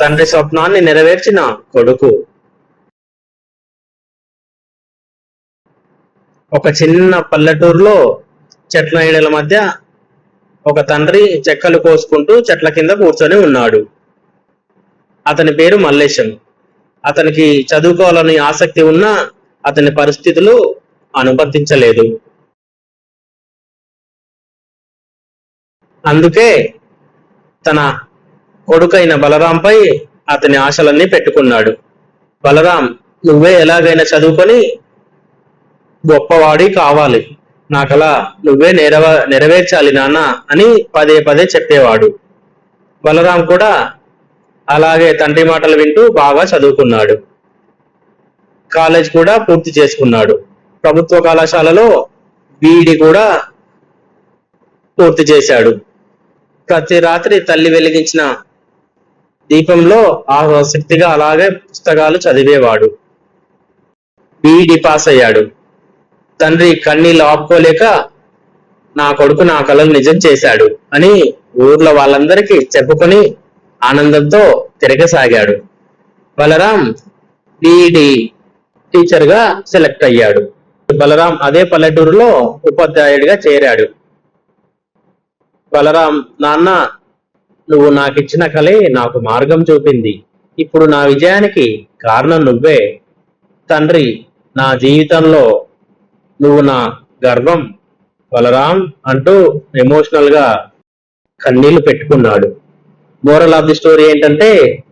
తండ్రి స్వప్నాన్ని నెరవేర్చిన కొడుకు. ఒక చిన్న పల్లెటూరులో చెట్ల నీడల మధ్య ఒక తండ్రి చెక్కలు కోసుకుంటూ చెట్ల కింద కూర్చొని ఉన్నాడు. అతని పేరు మల్లేశం. అతనికి చదువుకోవాలని ఆసక్తి ఉన్నా అతని పరిస్థితులు అనుమతించలేదు అందుకే తన కొడుకైన బలరాంపై అతని ఆశలన్నీ పెట్టుకున్నాడు. బలరాం నువ్వే ఎలాగైనా చదువుకొని గొప్పవాడి కావాలి. నాకలా నువ్వే నెరవ నెరవేర్చాలి నాన్న అని పదే పదే చెప్పేవాడు. బలరాం కూడా అలాగే తండ్రి మాటలు వింటూ బాగా చదువుకున్నాడు. కాలేజ్ కూడా పూర్తి చేసుకున్నాడు. ప్రభుత్వ కళాశాలలో బీఈడి కూడా పూర్తి చేశాడు. ప్రతి రాత్రి తల్లి వెలిగించిన దీపంలో ఆసక్తిగా అలాగే పుస్తకాలు చదివేవాడు. బీఈడి పాస్ అయ్యాడు. తండ్రి కన్నీళ్ళు ఆపుకోలేక నా కొడుకు నా కలలు నిజం చేశాడు అని ఊర్లో వాళ్ళందరికీ చెప్పుకొని ఆనందంతో తిరగసాగాడు. బలరాం బీఈడి టీచర్గా సెలెక్ట్ అయ్యాడు. బలరాం అదే పల్లెటూరులో ఉపాధ్యాయుడిగా చేరాడు. బలరాం నాన్న నువ్వు నాకిచ్చిన కలే నాకు మార్గం చూపింది. ఇప్పుడు నా విజయానికి కారణం నువ్వే. తండ్రి నా జీవితంలో నువ్వు నా గర్వం. బలరాం అంటూ ఎమోషనల్గా కన్నీళ్ళు పెట్టుకున్నాడు. మోరల్ ఆఫ్ ది స్టోరీ ఏంటంటే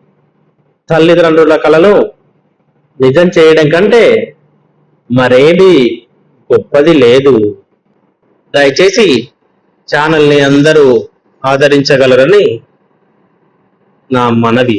తల్లిదండ్రుల కళను నిజం చేయడం కంటే మరేది గొప్పది లేదు. దయచేసి ఛానల్ని అందరూ ఆదరించగలరని నా మనవి